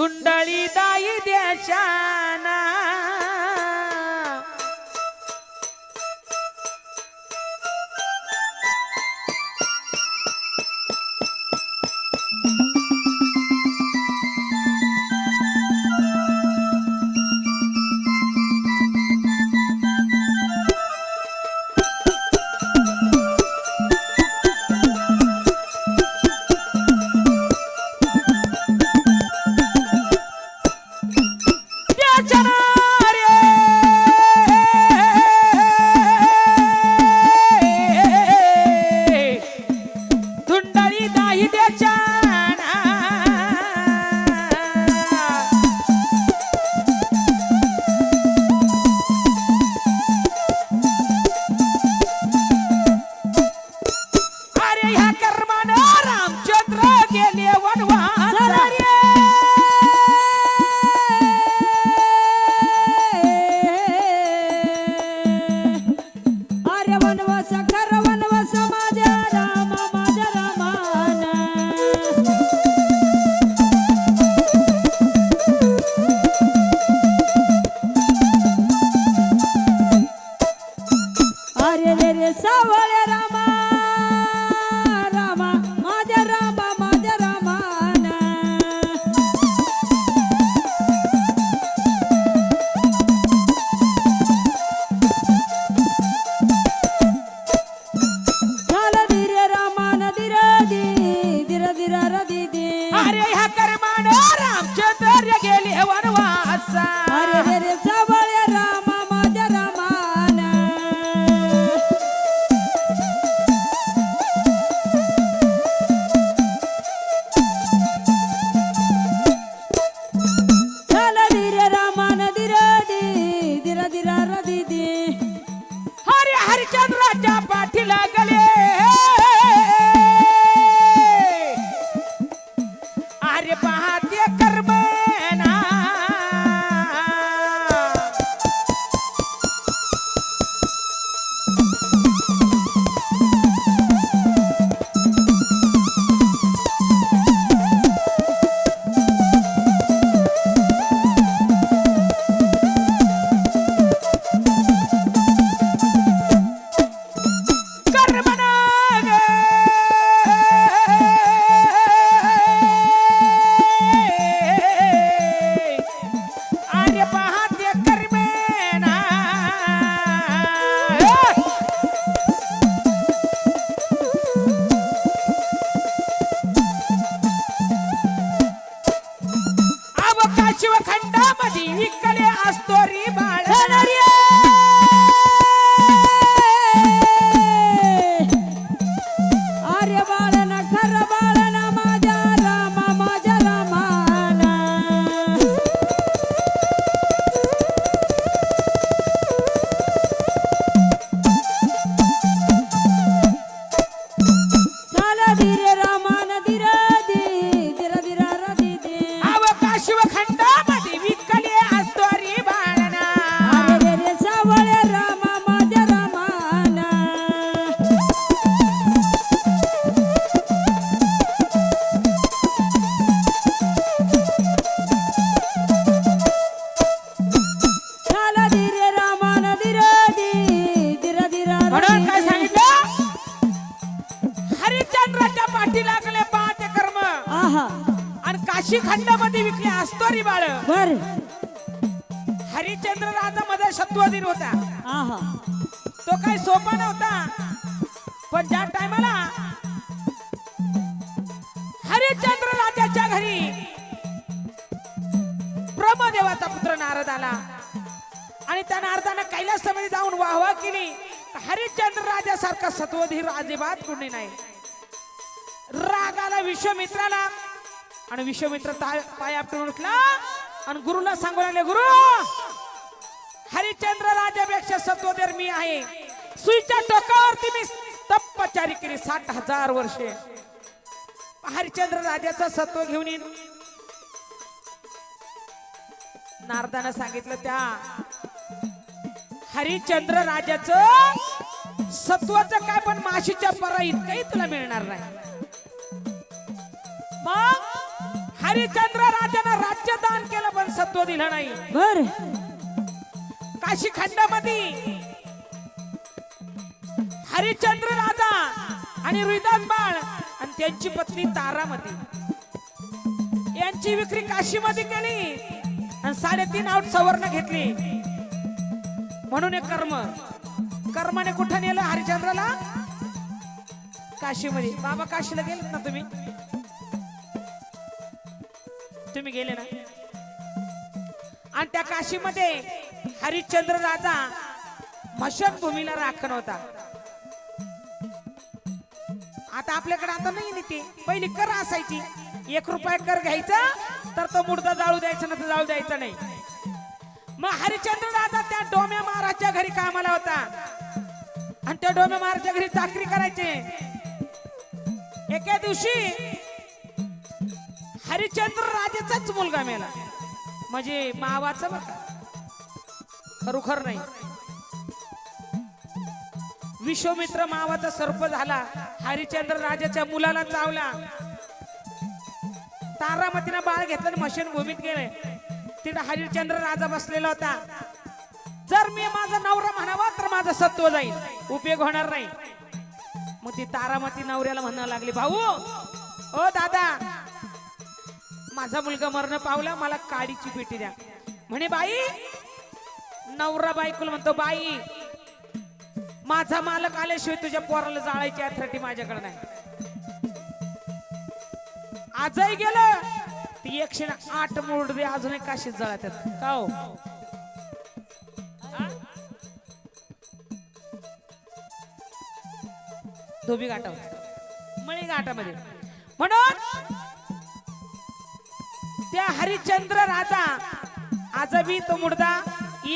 धुंडळी दाई द्याशाना. अरे ह्या कर्मानं रामच्या मध्ये जाऊन वाहवा केली हरिश्चंद्र राजासारखा सत्वधीर अजिबात कुणी नाही? रागाला विश्वमित्राला. आणि विश्वमित्र पाय आपटून उठला आणि गुरुला सांगू लागले गुरु हरिश्चंद्र राजापेक्षा सत्वधीर मी आहे. सुईच्या टोकावरती मी तपचारी केली साठ हजार वर्षे. हरिश्चंद्र राजाचा सत्व घेऊन येईन. नारदानं सांगितलं त्या हरिश्चंद्र राजाच सत्वाच काय पण माशीच्या परा इतकंही तुला मिळणार नाही. मग हरिश्चंद्र राजानं राज्य दान केलं पण सत्व दिलं नाही. बर. काशी खंडामध्ये हरिचंद्र राजा आणि रुईदास बाळ आणि त्यांची पत्नी तारामती यांची विक्री काशीमध्ये केली आणि साडेतीन आउट सवर्ण घेतली. म्हणून एक कर्म. कर्माने कुठं नेलं? हरिश्चंद्राला? काशीमध्ये. बाबा काशीला गेलेत ना तुम्ही? तुम्ही गेले ना? आणि त्या काशीमध्ये हरिश्चंद्र राजा भूमीला राखण होता. आता आपल्याकडे आता नाही ना ते. पहिली कर असायची. एक रुपया कर घ्यायचा तर तो मुडदा जाळू द्यायचा ना तर जाळू द्यायचा नाही. मग हरिश्चंद्र राजा त्या डोमे महाराजच्या घरी कामाला होता. आणि त्या डोमे महाराजच्या घरी चाकरी करायचे. एके दिवशी हरिचंद्र राजाचाच मुलगा मेला. म्हणजे मावाचा बरं खरोखर नाही. विश्वमित्र मावाचा सर्प झाला. हरिचंद्र राजाच्या मुलाला चावला. तारामतीनं बाळ घेतलं मशीन भूमीत गेले. तिथं हरिश्चंद्र राजा बसलेला होता. जर मी माझा नवरा म्हणावा तर माझं सत्व जाईल. उपयोग होणार नाही. मग ती तारामती नवऱ्याला म्हणायला लागली भाऊ ओ दादा माझा मुलगा मरण पावला मला काडीची पेटी द्या. म्हणे बाई नवरा बायकोला म्हणतो बाई माझा मालक आल्याशिवाय तुझ्या पोराला जाळायची अथॉरिटी माझ्याकडे नाही. आजही गेलं. ती एकशे आठ मुरडे अजूनही काशीत जळत का हो? धोबी गाठा मळी गाठामध्ये म्हणून त्या हरिश्चंद्र राजा आजबी तो मुर्दा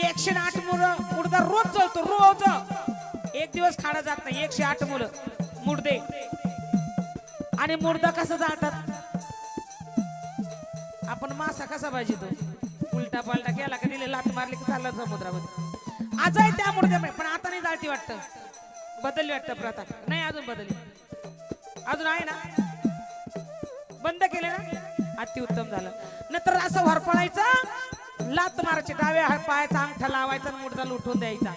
एकशे आठ मुलं मुर्दा रोज जळतो रोज. एक दिवस खाणं जात नाही एकशे आठ मुलं मुर्दे आणि मुर्दा कसं जातात पण मासा कसा पाहिजे तो? उलटा पालटा गेला का दिले लात मारली की चालला समुद्रामध्ये. आजही त्या त्यामुळे पण आता नाही जाळती वाटतं. बदलली वाटतं प्रथा. नाही अजून बदलली. अजून आहे ना? बंद केले ना? अति उत्तम झालं. नंतर असं वरपळायचा लात मारायचे डाव्या पायाचा अंगठा लावायचा आणि मुर्दा लुटून द्यायचा.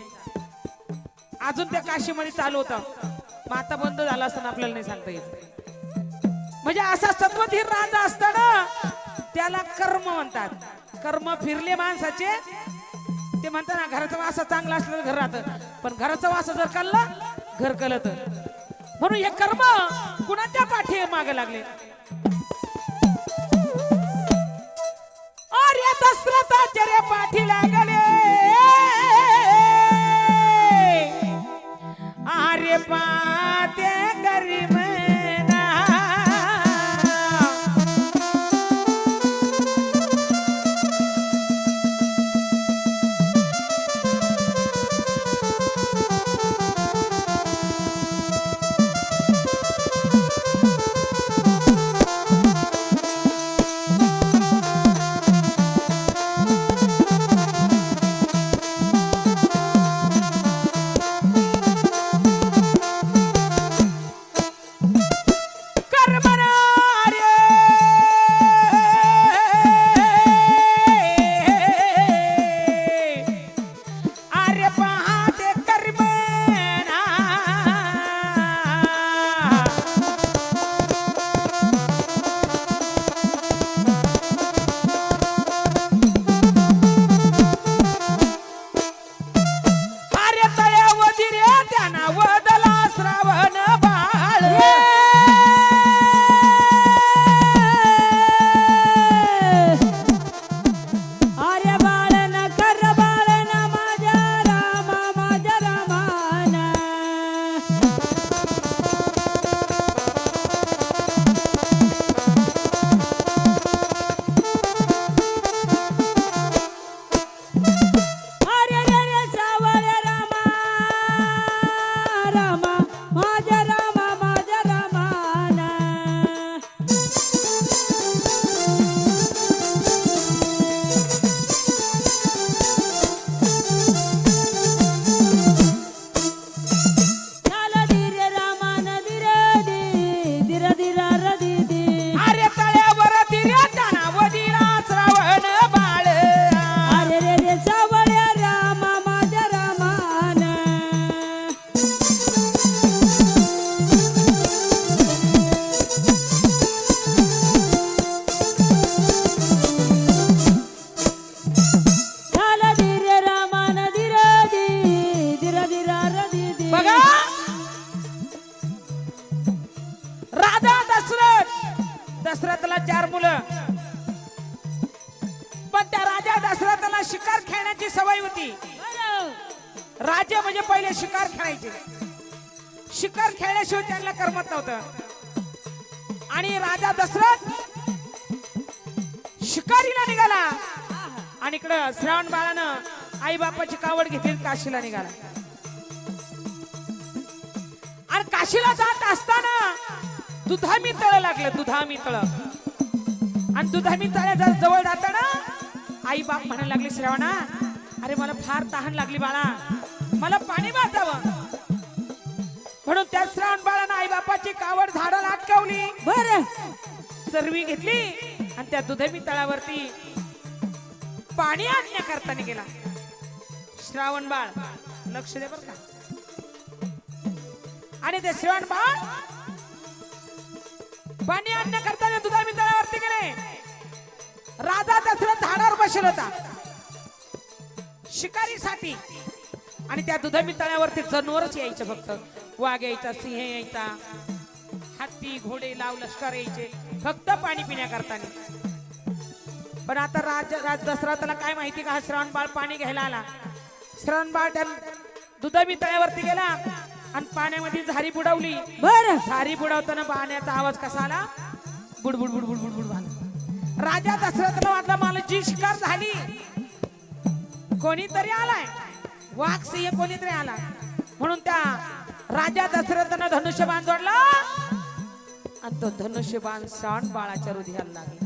अजून त्या काशीमध्ये चालू होतं. मग आता बंद झालं असताना आपल्याला नाही सांगता येत. म्हणजे असा सत्वधीर राजा असताना त्याला कर्म म्हणतात. कर्म फिरले माणसाचे ते म्हणतात ना घराचा वास चांगला असलं तर घर राहत. पण घराचा वास जर कल्ला घर कलत. म्हणून हे कर्म कुणाच्या पाठी मागे लागले? आर्य दशरथाचार्य पाठी लागले पा पाते गरीब शिकार खेळण्याची सवय होती. राजा म्हणजे पहिले शिकार खेळायचे. शिकार खेळल्याशिवाय त्यांना करमत नव्हतं. आणि राजा दशरथ शिकारीला निघाला. आणि इकडं श्रावण बाळानं आई बापाची कावड घेतली काशीला निघाला. आणि काशीला जात असताना दुधामी तळ लागलं दुधामी तळ. आणि दुधामी तळ्या जवळ जाताना आई बाप म्हणायला लागले श्रावणा अरे मला फार तहान लागली बाळा. मला पाणी वाचावं. म्हणून त्या श्रावण बाळानं आई बापाची कावड झाडाला अटकावली. बरं. चरवी घेतली आणि त्या दुधमी तळावरती पाणी आणण्याकरता गेला श्रावण बाळ लक्ष दे बर का. आणि ते श्रावण बाळ पाणी आणण्याकरता गेले राजा दशरथ झाडावर बसेल होता. शिकारीसाठी. आणि त्या दुधामी तळ्यावरती जनावरच यायचे फक्त. वाघ यायचा सिंह यायचा. हत्ती घोडे लाव लष्कर यायचे. फक्त पाणी पिण्याकरता पण आता राज राज दशरथाला काय माहिती का हा श्रावण बाळ पाणी घ्यायला आला? श्रावण बाळ त्या दुधामी तळ्यावरती गेला आणि पाण्यामध्ये झारी बुडवली. बरं. झारी बुडवताना पाण्याचा आवाज कसा आला? बुडबुड बुडबुड बुडबुड झाला राजा दशरथला वाटलं मला जी शिकार झाली. कोणीतरी आलाय? वाघ सिंह कोणीतरी आला म्हणून त्या राजा दशरथानं धनुष्यबाण जोडला. आणि तो धनुष्यबाण श्रावण बाळाच्या हृदयाला लागला.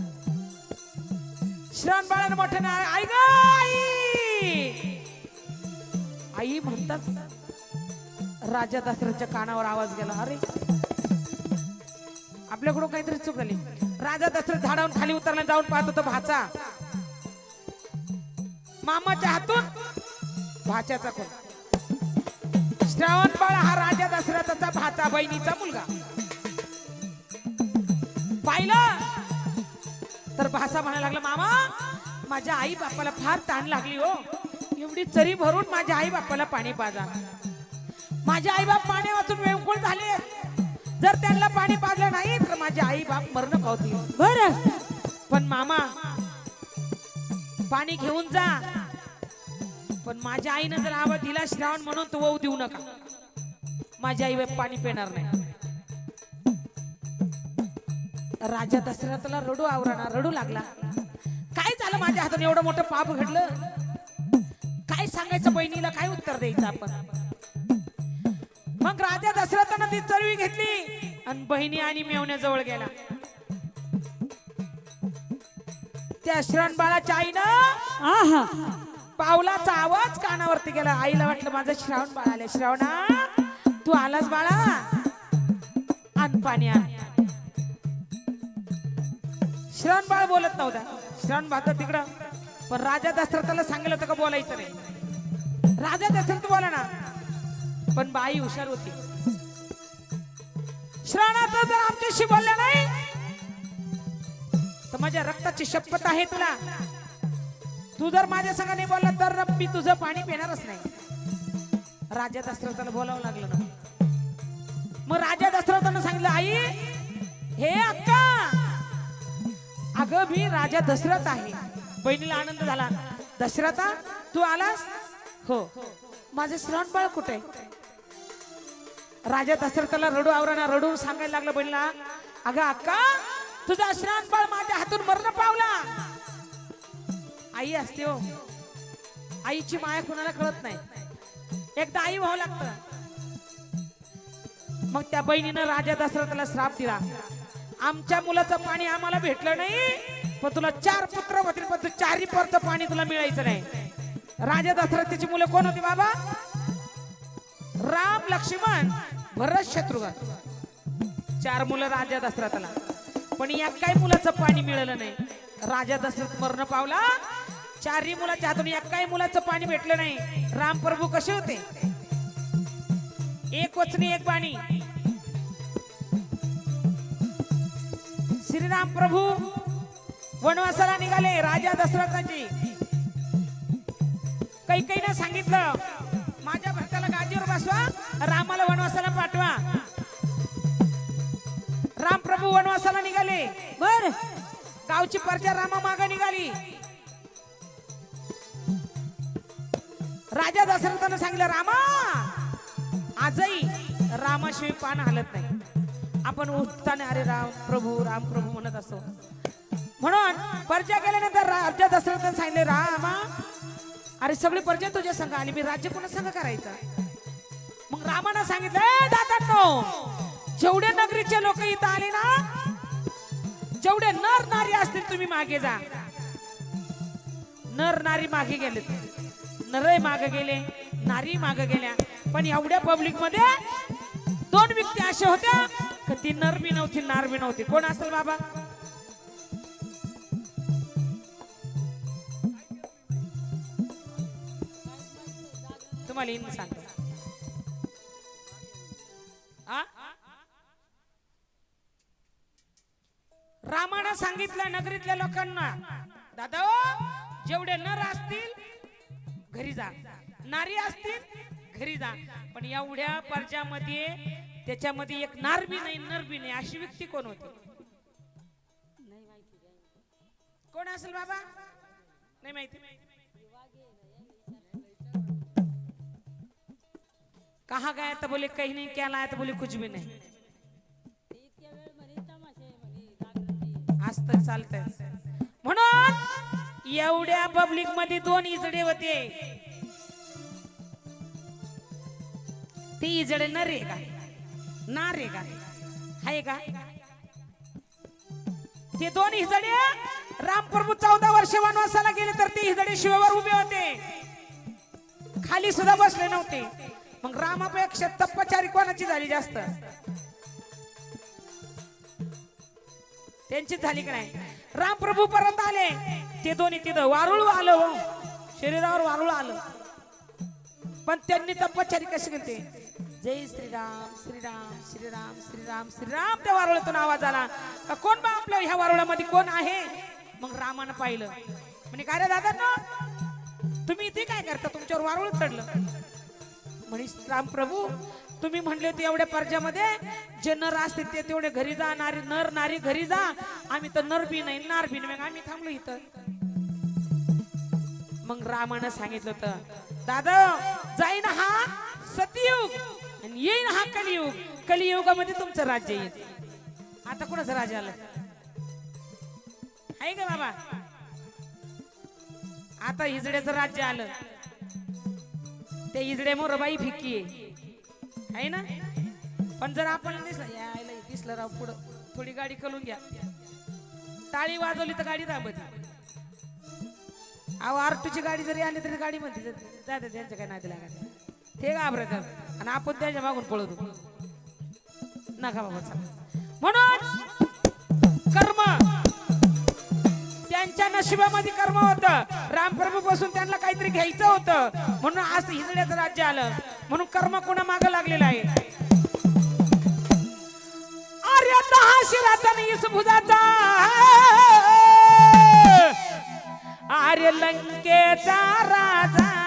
श्रावण बाळानं मोठ्यानं आई ग आई! आई म्हणतात राजा दशरथच्या कानावर आवाज गेला अरे आपल्याकडून काहीतरी चूक झाली. राजा दशरथ झाडावरून खाली उतरला जाऊन पाहत होतो भाचा. मामाच्या हातून भाच्याचा कोण? श्रावण बाळ हा राजा दशरथाचा भाचा बहिणीचा मुलगा. पाहिलं? तर भासा म्हणायला लागला मामा माझ्या आई बापाला फार ताण लागली हो. एवढी चरी भरून माझ्या आई बापाला पाणी पाजा. माझे आई बाप पाणी वाचून वेंकुळ झाले. जर त्यांना पाणी पाजलं नाही तर माझे आई बाप मरण पावतील. बरं. पण मामा पाणी घेऊन जा. पण माझ्या आईनं जर आवाज दिला श्रावण म्हणून तो वाहू देऊ नका. माझी आई बाप पाणी पिणार नाही. राजा दशरथला रडू आवराना रडू लागला. काय झालं माझ्या हातून? एवढं मोठं पाप घडलं? काय सांगायचं बहिणीला? काय उत्तर द्यायचं आपण? मग राजा दशरथानं ती चरवी घेतली आणि बहिणी आणि मेवण्याजवळ गेला. त्या श्रण बाळाच्या आईनं आहा. पावलाचा आवाज कानावरती गेला. आईला वाटलं माझं श्रावण बाळ आले श्रावणा तू आलास बाळा. आण पाणी आण. श्रावण बाळ बोलत नव्हता. श्रावण भात तिकडं. पण राजा दशरथाला सांगितलं होतं का बोलायचं नाही. राजा दशरथ बोला ना पण बाई हुशार होती. श्रावणात जर आमच्याशी बोलल्या नाही. तर माझ्या रक्ताची शपथ आहे तुला. तू जर माझ्या संघाने बोलला तर मी तुझं पाणी पिणारच नाही. राजा दशरथाला बोलावं लागलं ना. मग राजा दशरथानं सांगितलं आई हे अक्का अगं मी राजा दशरथ आहे. बहिणीला आनंद झाला. दशरथा तू आलास? हो. माझे श्रवण बाळ कुठे? राजा दशरथाला रडू आवराना रडू सांगायला लागलं बहिणीला अगं अक्का तुझा श्रान बाळ माझ्या हातून मरण पावला. आई असते हो. आईची माया कुणाला कळत नाही. एकदा आई व्हावं लागतं. मग त्या बहिणीनं राजा दशरथाला श्राप दिला. आमच्या मुलाचं पाणी आम्हाला भेटलं नाही पण तुला चार पुत्र होतील पण तू चारी परचं पाणी तुला मिळायचं नाही. राजा दशरथाची मुलं कोण होती बाबा? राम लक्ष्मण भरत शत्रुघ्न. चार मुलं राजा दशरथाला. पण या काही मुलाचं पाणी मिळालं नाही? राजा दशरथ मरण पावला. चारही मुलाच्या हातून या काही मुलाचं पाणी भेटलं नाही? राम प्रभू कसे होते? एक वचनी एक पाणी श्रीराम प्रभू वनवासाला निघाले राजा दशरथांची. काही काही सांगितलं. गादीवर बसवा. रामाला वनवासाला पाठवा. राम वनवासाला निघाले. बर. गावची प्रजा रामा माग निघाली. राजा दशरथानं सांगितलं रामा आजही रामाशिवाय पान हलत नाही. आपण उठताना अरे राम प्रभू राम प्रभू म्हणत असतो. म्हणून प्रजा गेल्यानंतर राजा दशरथानं सांगितले रामा अरे सगळी प्रजा तुझ्या संघ आणि मी राज्य कोणा संघ करायचं? रामानं सांगितलं दादांनो जेवढे नगरीचे लोक इथं आले ना जेवढे नर नारी असतील तुम्ही मागे जा. नर नारी मागे गेले नरय मागे गेले नारी मागे गेल्या. पण एवढ्या पब्लिकमध्ये दोन व्यक्ती असे होत्या का ती नर बी नव्हती नार बी नव्हती. कोण असेल बाबा? तुम्हाला इन सांगतो. रामानं सांगितलं नगरीतल्या लोकांना दादा जेवढे नर असतील घरी जा. नारी असतील घरी जा. पण एवढ्या पर्जामध्ये त्याच्यामध्ये एक नार बी नाही नर बी नाही. अशी व्यक्ती कोण होती? कोण असेल बाबा? नाही माहिती. कहा गया तो बोले कहीं नहीं क्या लाया तो बोले कुछ भी नहीं. आज चालत म्हणून एवढ्या पब्लिकमध्ये दोन इजडे होते. ते इजडे न रे का? ना रे का? हाय का? ते दोन इजडे रामप्रभू चौदा वर्ष वनवासाला गेले तर ते इजडे शिवावर उभे होते. खाली सुद्धा बसले नव्हते. मग रामापेक्षा तप्पचारी कोणाची झाली जास्त? त्यांची झाली की नाही? रामप्रभू परत आले. ते दोन्ही तिथं वारुळ आलं हो. शरीरावर वारुळ आलं. पण त्यांनी तपश्चरी कशी केली जय श्रीराम श्रीराम श्रीराम श्रीराम श्रीराम. त्या वारुळातून आवाज आला. कोण बा आपल्या ह्या वारुळामध्ये? कोण आहे? मग रामानं पाहिलं. म्हणे काय रे दादा ना तुम्ही इथे काय करता? तुमच्यावर वारुळ चढलं. म्हणे राम प्रभू तुम्ही म्हणले होते एवढ्या पर्जामध्ये जे नर असते ते तेवढे घरी जा नारी नर नारी घरी जा. आम्ही तर नर बी नाही नार बी नाही. मग आम्ही थांबलो इथं. मग रामानं सांगितलं तर दादा जाईन हा सतयुग आणि येईन हा कलियुग. कलियुगामध्ये तुमचं राज्य येईल. आता कुणाचं राज्य आलं? आहे का बाबा? आता हिजड्याचं राज्य आलं. त्या इजडे मोर बाई फिक्की आहे. आहे ना? पण जर आपण दिसलं यायला दिसलं राव पुढं थोडी गाडी कलून घ्या. टाळी वाजवली तर गाडी दाबती अहो आरटूची गाडी जरी आली तरी गाडी म्हणते जाते त्यांच्या काय नादी लागत ते घाबरत आणि आपण त्यांच्या मागून पळतो. नका बाबा म्हणून कर्म! नशिबामध्ये कर्म होत. रामप्रभू पासून त्यांना काहीतरी घ्यायचं होतं. म्हणून आज हिजड्याचं राज्य आलं. म्हणून कर्म कोणा माग लागलेलं आहे? अरे दहा शिराचा नीस भुजाचा अरे लंकेचा राजा.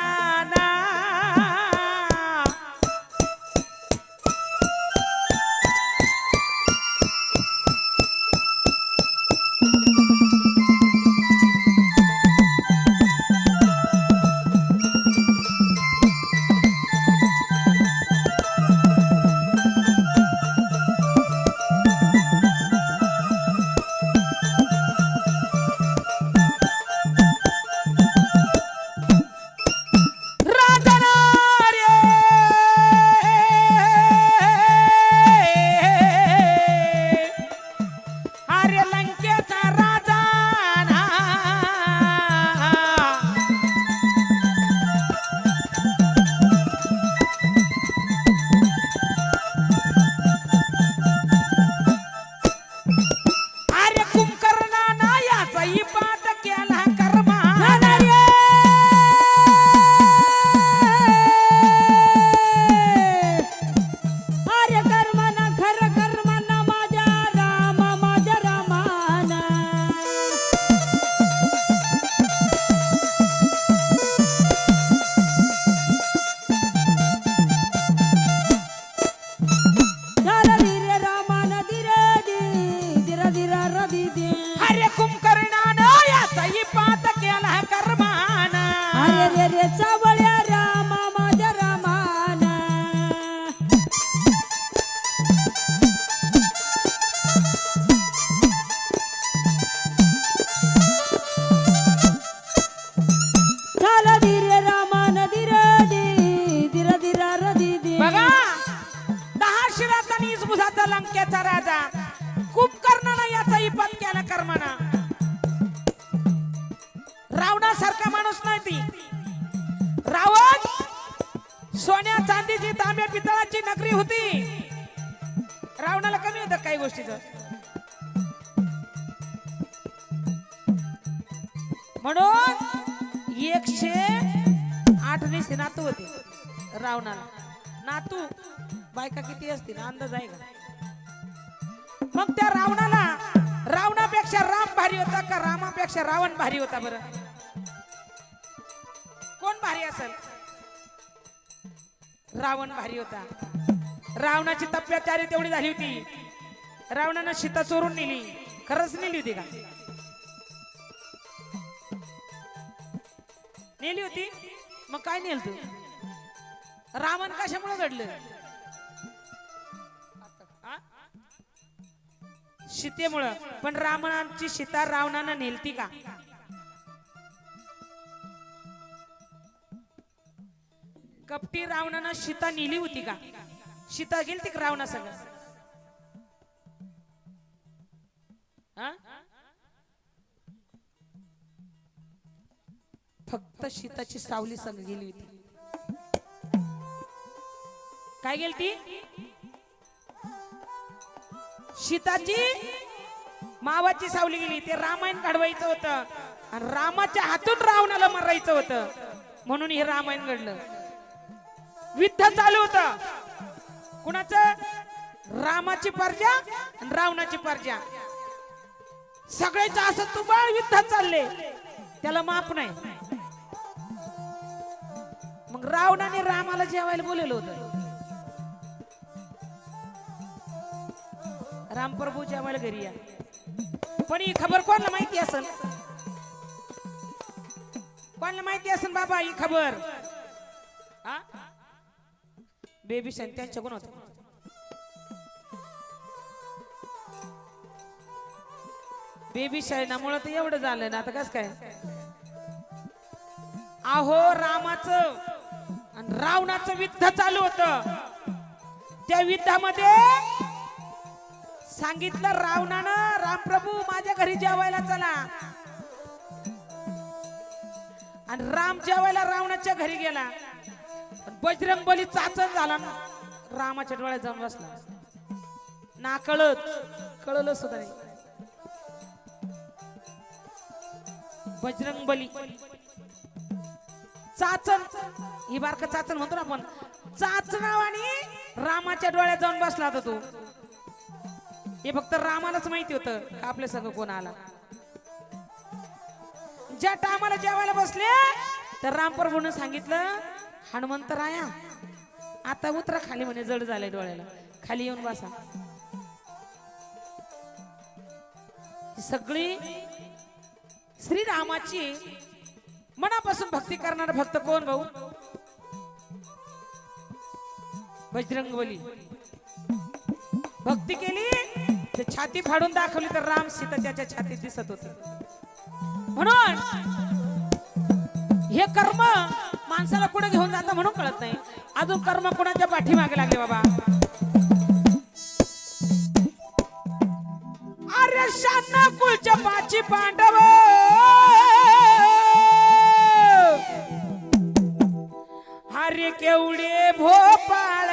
श्रावणाला कमी होतं काही गोष्टीचं. म्हणून एकशे आठ निस्ते नातू होते रावणाला. नातू बायका किती असतील? अंदाज आहे का? मग त्या रावणाला रावणापेक्षा राम भारी होता का रामापेक्षा रावण भारी होता बरं? कोण भारी असेल? रावण भारी होता. रावणाची तप्याचारी तेवढी झाली होती. रावणानं सीता चोरून नेली. खरंच नेली होती का? नेली होती. मग काय नेल तू रावण कशामुळे घडलं? सीतेमुळं पण रावणाची सीता रावणानं नेलती का? कपटी रावणानं सीता नेली होती का? सीता गेल तिक रावणा सगळं फक्त सीताची सावली संग गेली होती. काय गेलती सीताची मावाची सावली गेली. ते रामायण घडवायचं होतं. आणि रामाच्या हातून रावणाला मारायचं होतं. म्हणून हे रामायण घडलं. युद्ध चालू होत. कुणाचं? रामाची पर्जा आणि रावणाची पर्जा. सगळ्याच असं तुबाळ युद्ध चालले. त्याला माप नाही. मग रावणाने रामाला जेवायला बोलवलं होतं. रामप्रभू जेवायला घरी या. पण ही खबर कोणाला माहिती असेल कोणाला माहिती असेल बाबा ही खबर? बेबी शन त्यांच्याकडून कोण होत बेबी शयनामुळे तर एवढं झालं ना आता कस काय? अहो रामाचं आणि रावणाचं युद्ध चालू होत. त्या युद्धामध्ये सांगितलं रावणानं रामप्रभू माझ्या घरी जेवायला चला. आणि राम जेवायला रावणाच्या घरी गेला. बजरंग बली चाचण झाला ना रामाच्या डोळ्यात जाऊन बसला. ना कळत कळलं सुद्धा नाही. बजरंग बली चाचण ही बारक चाचण म्हणतो ना आपण चाचणावानी रामाच्या डोळ्यात जाऊन बसला होता तो. हे फक्त रामालाच माहिती होतं का आपल्या संग कोण आला. ज्या टायमाला जेवायला बसले तर रामप्रभून सांगितलं हनुमंत राया आता उतरा खाली म्हणे जड झालंय डोळ्याला. खाली येऊन बसा. सगळी श्रीरामाची मनापासून भक्ती करणार भक्त कोण भाऊ? बजरंगबली. भक्ती केली तर छाती फाडून दाखवली तर राम सीता त्याच्या छातीत दिसत होते. म्हणून हे कर्म माणसाला कुठे घेऊन जातं म्हणून कळत नाही. अजून कर्म कुणाच्या पाठीमागे लागले बाबा? अरे शाना कुलच्या पाची पांडव! अरे केवढे भोपाळ!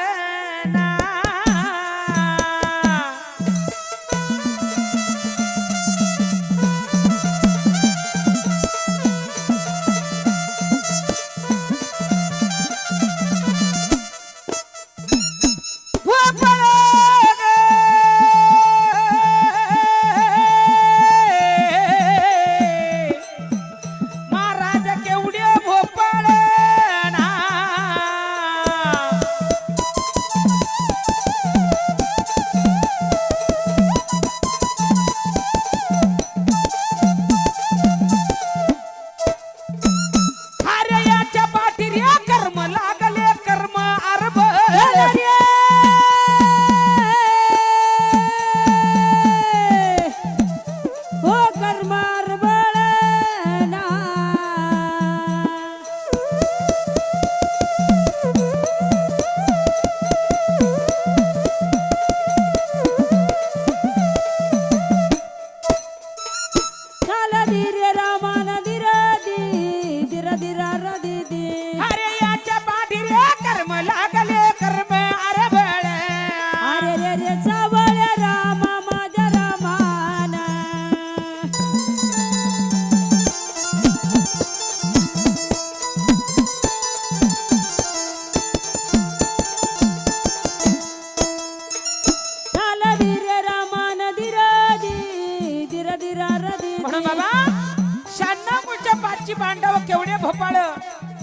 केवढे भोपाळ?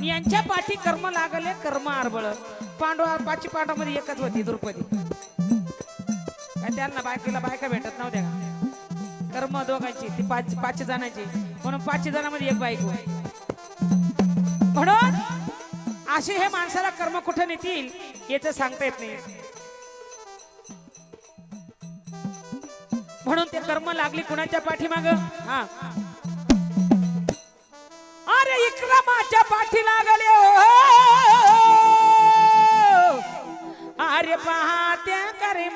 यांच्या पाठी कर्म लागले कर्म आरबळ. पांडवा पाचची पांडवामध्ये एकच होती द्रुपदी. त्यांना बायकीला बायका भेटत नव्हत्या का? कर्म दोघांची ती पाच पाचशे जणांची. म्हणून पाचशे जणांमध्ये एक बायको आहे. म्हणून असे हे माणसाला कर्म कुठे नेतील याचं सांगता येत नाही. म्हणून ते कर्म लागली कुणाच्या पाठीमाग हा अरे इक्रमाच्या पाठी लागले हो. हो, हो, हो. अरे त्या करे